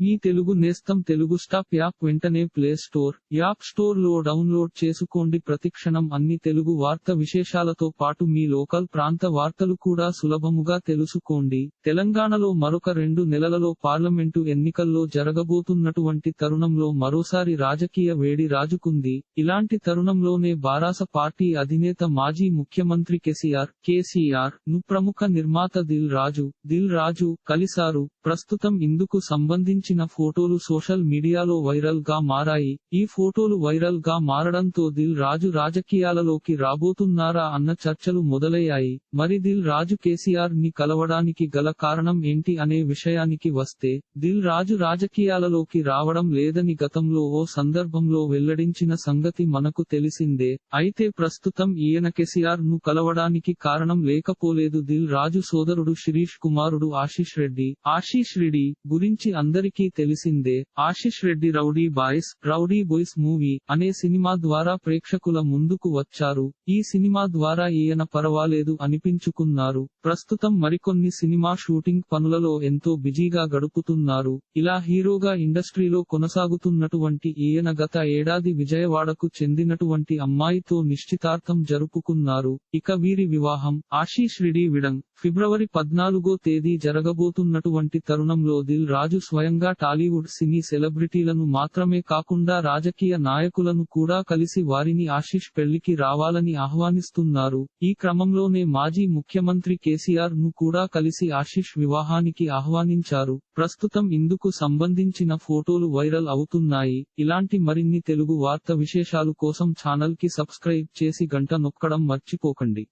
మీ తెలుగు నేస్తం Telugu stop app వెంటనే play store app స్టోర్లో డౌన్లోడ్ చేసుకోండి. ప్రతిక్షణం అన్ని తెలుగు వార్త విశేషాలతో పాటు మీ లోకల్ ప్రాంత వార్తలు కూడా సులభముగా తెలుసుకోండి. తెలంగాణలో మరొక రెండు నెలలలో పార్లమెంటు ఎన్నికల్లో జరగబోతున్నటువంటి తరుణంలో మరోసారి రాజకీయ వేడి రాజుకుంది. ఇలాంటి తరుణంలోనే బారాస పార్టీ అధినేత మాజీ ముఖ్యమంత్రి కేసీఆర్ కేసీఆర్ను ప్రముఖ నిర్మాత దిల్ రాజు దిల్ రాజు కలిసారు ప్రస్తుతం ఇందుకు సంబంధించి సంబంధించిన ఫోటోలు సోషల్ మీడియాలో వైరల్గా మారాయి. ఈ ఫోటోలు వైరల్గా మారడంతో దిల్ రాజు రాజకీయాలలోకి రాబోతున్నారా అన్న చర్చలు మొదలయ్యాయి. మరి దిల్ రాజు కేసీఆర్ని కలవడానికి గల కారణం ఏంటి అనే విషయానికి వస్తే దిల్ రాజు రాజకీయాలలోకి రావడం లేదని గతంలో ఓ సందర్భంలో వెల్లడించిన సంగతి మనకు తెలిసిందే. అయితే ప్రస్తుతం ఈయన కేసీఆర్ను కలవడానికి కారణం లేకపోలేదు దిల్ రాజు సోదరుడు శిరీష్ కుమారుడు ఆశీష్ రెడ్డి. ఆశీష్ రెడ్డి గురించి అందరికీ తెలిసిందే Ashish Reddy rowdy boys rowdy boys movie అనే సినిమా ద్వారా ప్రేక్షకుల ముందుకు వచ్చారు. ఈ సినిమా ద్వారా ఈయన పర్వాలేదు అనిపించుకున్నారు. ప్రస్తుతం మరికొన్ని సినిమా షూటింగ్ పనులలో ఎంతో బిజీగా గడుపుతున్నారు. ఇలా హీరోగా ఇండస్ట్రీలో కొనసాగుతున్నటువంటి ఈయన గత ఏడాది విజయవాడకు చెందినటువంటి అమ్మాయితో నిశ్చితార్థం జరుపుకున్నారు. ఇక వీరి వివాహం ఆశీష్ రెడ్డి విడంగ్ ఫిబ్రవరి పద్నాలుగో తేదీ జరగబోతున్నటువంటి తరుణంలో దిల్ రాజు స్వయంగా టాలీవుడ్ సినీ సెలబ్రిటీలను మాత్రమే కాకుండా రాజకీయ నాయకులను కూడా కలిసి వారిని ఆశీష్ పెళ్ళికి రావాలని ఆహ్వానిస్తున్నారు. ఈ క్రమంలోనే మాజీ ముఖ్యమంత్రి కేసీఆర్ను కూడా కలిసి ఆశీష్ వివాహానికి ఆహ్వానించారు. ప్రస్తుతం ఇందుకు సంబంధించిన ఫోటోలు వైరల్ అవుతున్నాయి. ఇలాంటి మరిన్ని తెలుగు వార్త విశేషాలు కోసం ఛానల్కి సబ్స్క్రైబ్ చేసి గంట నొక్కడం మర్చిపోకండి.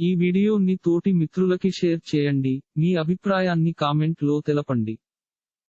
ఈ వీడియోని తోటి మిత్రులకి షేర్ చేయండి. మీ అభిప్రాయాన్ని కామెంట్లో తెలపండి.